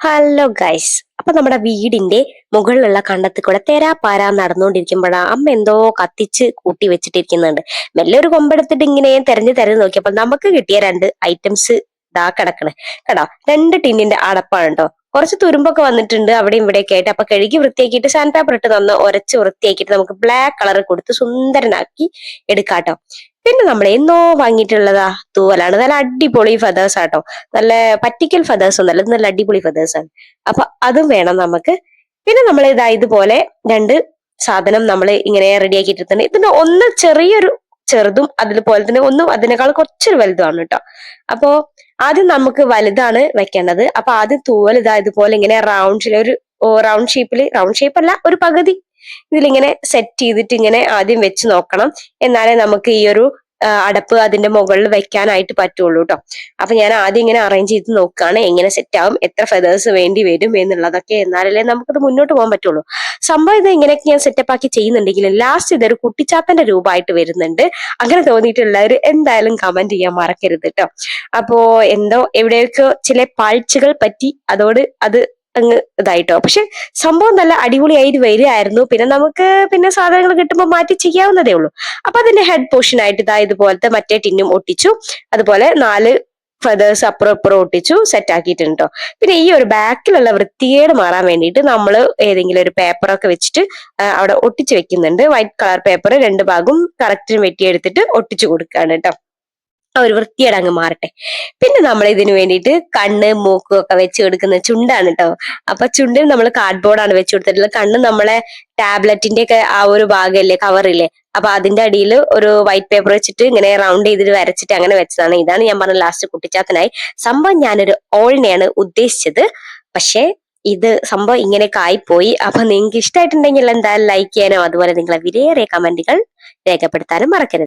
Hello guys അപ്പൊ നമ്മുടെ വീടിന്റെ മുകളിലുള്ള കണ്ടത്തിൽ കൂടെ തെരാപ്പാര നടന്നുകൊണ്ടിരിക്കുമ്പോഴാണ് അമ്മ എന്തോ കത്തിച്ച് കൂട്ടി വെച്ചിട്ടിരിക്കുന്നുണ്ട്. മെല്ലെ ഒരു കൊമ്പെടുത്തിട്ട് ഇങ്ങനെ തെരഞ്ഞു തെരഞ്ഞു നോക്കിയപ്പോൾ നമുക്ക് കിട്ടിയ രണ്ട് ഐറ്റംസ് ഇതാ കിടക്കണേ. കേട്ടോ രണ്ട് ടിന്നിന്റെ അടപ്പാണ് കേട്ടോ കുറച്ച് തുരുമ്പൊക്കെ വന്നിട്ടുണ്ട് അവിടെയും ഇവിടെയൊക്കെ ആയിട്ട്. അപ്പൊ കഴുകി വൃത്തിയാക്കിയിട്ട് സാൻഡ് പേപ്പർ ഇട്ട് നന്ന് ഉരച്ച് വൃത്തിയാക്കിയിട്ട് നമുക്ക് ബ്ലാക്ക് കളർ കൊടുത്ത് സുന്ദരനാക്കി എടുക്കാട്ടോ. പിന്നെ നമ്മൾ എന്നോ വാങ്ങിയിട്ടുള്ളതാ തൂവലാണ്. നല്ല അടിപൊളി ഫെതേഴ്സ് ആട്ടോ. നല്ല പറ്റിക്കൽ ഫെതേഴ്സ് ഒന്നല്ല നല്ല അടിപൊളി ഫെതേഴ്സ് ആണ്. അപ്പൊ അതും വേണം നമുക്ക്. പിന്നെ നമ്മൾ ഇതാ ഇതുപോലെ രണ്ട് സാധനം നമ്മൾ ഇങ്ങനെ റെഡിയാക്കിയിട്ടുണ്ട് ഇതിന്റെ ഒന്ന് ചെറിയൊരു ചെറുതും അതുപോലെ തന്നെ ഒന്നും അതിനേക്കാൾ കുറച്ചൊരു വലുതുമാണ് കേട്ടോ. അപ്പോ ആദ്യം നമുക്ക് വലുതാണ് വെക്കേണ്ടത്. അപ്പൊ ആദ്യം തൂവൽ ഇതാ ഇതുപോലെ ഇങ്ങനെ റൗണ്ടിൽ ഒരു റൗണ്ട് ഷേപ്പിൽ റൗണ്ട് ഷേപ്പ് അല്ല ഒരു പകുതി ഇതിലിങ്ങനെ സെറ്റ് ചെയ്തിട്ട് ഇങ്ങനെ ആദ്യം വെച്ച് നോക്കണം. എന്നാലേ നമുക്ക് ഈ ഒരു അടപ്പ് അതിന്റെ മുകളിൽ വെക്കാനായിട്ട് പറ്റുള്ളൂ കേട്ടോ അപ്പൊ ഞാൻ ആദ്യം ഇങ്ങനെ അറേഞ്ച് ചെയ്ത് നോക്കുകയാണ് എങ്ങനെ സെറ്റ് ആവും എത്ര ഫെതേഴ്സ് വേണ്ടി വരും എന്നുള്ളതൊക്കെ എന്നാലല്ലേ നമുക്കത് മുന്നോട്ട് പോകാൻ പറ്റുള്ളൂ. സംഭവം ഇത് ഇങ്ങനെയൊക്കെ ഞാൻ സെറ്റപ്പ് ആക്കി ചെയ്യുന്നുണ്ടെങ്കിലും ലാസ്റ്റ് ഇതൊരു കുട്ടിച്ചാത്തന്റെ രൂപമായിട്ട് വരുന്നുണ്ട്. അങ്ങനെ തോന്നിയിട്ടുള്ളവർ എന്തായാലും കമന്റ് ചെയ്യാൻ മറക്കരുത് കേട്ടോ അപ്പോ എന്തോ എവിടെയൊക്കെ ചില പാഴ്ചകൾ പറ്റി അതോട് അത് അങ്ങ് ഇതായിട്ടോ. പക്ഷെ സംഭവം നല്ല അടിപൊളിയായിട്ട് വരികയായിരുന്നു. പിന്നെ നമുക്ക് പിന്നെ സാധനങ്ങൾ കിട്ടുമ്പോൾ മാറ്റി ചെയ്യാവുന്നതേ ഉള്ളൂ. അപ്പൊ അതിന്റെ ഹെഡ് പോർഷൻ ആയിട്ട് ഇതാ ഇതുപോലത്തെ മറ്റേ ടിന്നും ഒട്ടിച്ചു. അതുപോലെ നാല് ഫെതേഴ്സ് അപ്പുറം ഇപ്പുറം ഒട്ടിച്ചു സെറ്റ് ആക്കിയിട്ടുണ്ട് ട്ടോ. പിന്നെ ഈ ഒരു ബാക്കിലുള്ള വൃത്തികേട് മാറാൻ വേണ്ടിയിട്ട് നമ്മൾ ഏതെങ്കിലും ഒരു പേപ്പറൊക്കെ വെച്ചിട്ട് അവിടെ ഒട്ടിച്ചു വെക്കുന്നുണ്ട്. വൈറ്റ് കളർ പേപ്പർ രണ്ട് ഭാഗവും കറക്റ്റിന് വെട്ടിയെടുത്തിട്ട് ഒട്ടിച്ചു കൊടുക്കുകയാണ് കേട്ടോ ആ ഒരു വൃത്തിയുടെ അങ്ങ് മാറട്ടെ. പിന്നെ നമ്മൾ ഇതിനു വേണ്ടിയിട്ട് കണ്ണ് മൂക്കും ഒക്കെ വെച്ച് കൊടുക്കുന്ന ചുണ്ടാണ് കേട്ടോ അപ്പൊ ചുണ്ടിന് നമ്മൾ കാർഡ്ബോർഡാണ് വെച്ച് കൊടുത്തിട്ടുള്ളത്. കണ്ണ് നമ്മളെ ടാബ്ലറ്റിന്റെ ഒക്കെ ആ ഒരു ഭാഗമല്ലേ കവറില്ലേ അപ്പൊ അതിന്റെ അടിയിൽ ഒരു വൈറ്റ് പേപ്പർ വെച്ചിട്ട് ഇങ്ങനെ റൗണ്ട് ചെയ്തിട്ട് വരച്ചിട്ട് അങ്ങനെ വെച്ചതാണ്. ഇതാണ് ഞാൻ പറഞ്ഞ ലാസ്റ്റ് കുട്ടിച്ചാത്തനായി. സംഭവം ഞാനൊരു ഓളിനെയാണ് ഉദ്ദേശിച്ചത്. പക്ഷേ ഇത് സംഭവം ഇങ്ങനെയൊക്കെ ആയിപ്പോയി. അപ്പൊ നിങ്ങൾക്ക് ഇഷ്ടമായിട്ടുണ്ടെങ്കിൽ എന്തായാലും ലൈക്ക് ചെയ്യാനോ അതുപോലെ നിങ്ങളെ വിലയേറിയ കമന്റുകൾ രേഖപ്പെടുത്താനും മറക്കരുത്.